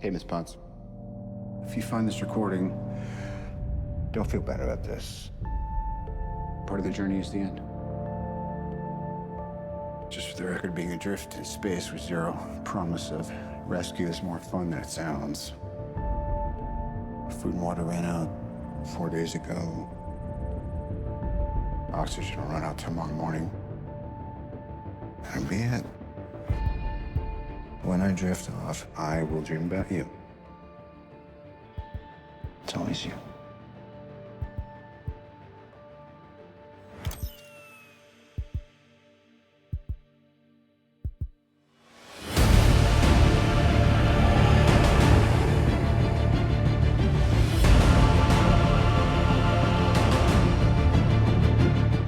Hey, Miss Ponce. If you find this recording, don't feel bad about this. Part of the journey is the end. Just for the record, being adrift in space with zero promise of rescue is more fun than it sounds. Food and water ran out four days ago. Oxygen will run out tomorrow morning. That'll be it. When I drift off, I will dream about you. It's always you.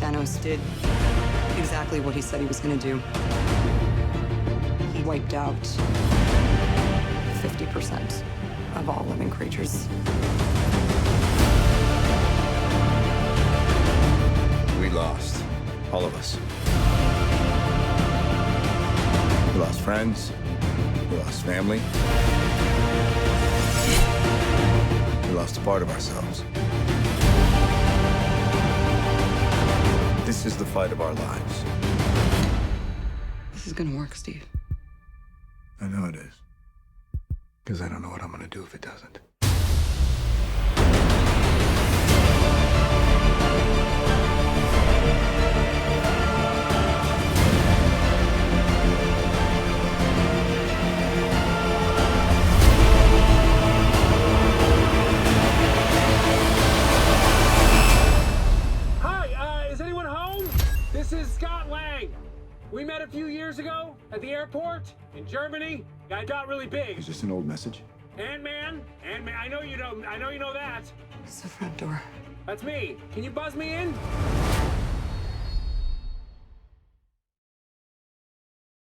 Thanos did exactly what he said he was going to do. He wiped out 50% of all living creatures. We lost. All of us. We lost friends. We lost family. We lost a part of ourselves. This is the fight of our lives. This is going to work, Steve. I know it is. Because I don't know what I'm going to do if it doesn't. Hi, uh, is anyone home? This is Scott Lang. We met a few years ago at the airport in Germany. I got really big. Is this an old message? Ant-Man, Ant-Man. I know you know. I know you know that. It's the front door. That's me. Can you buzz me in?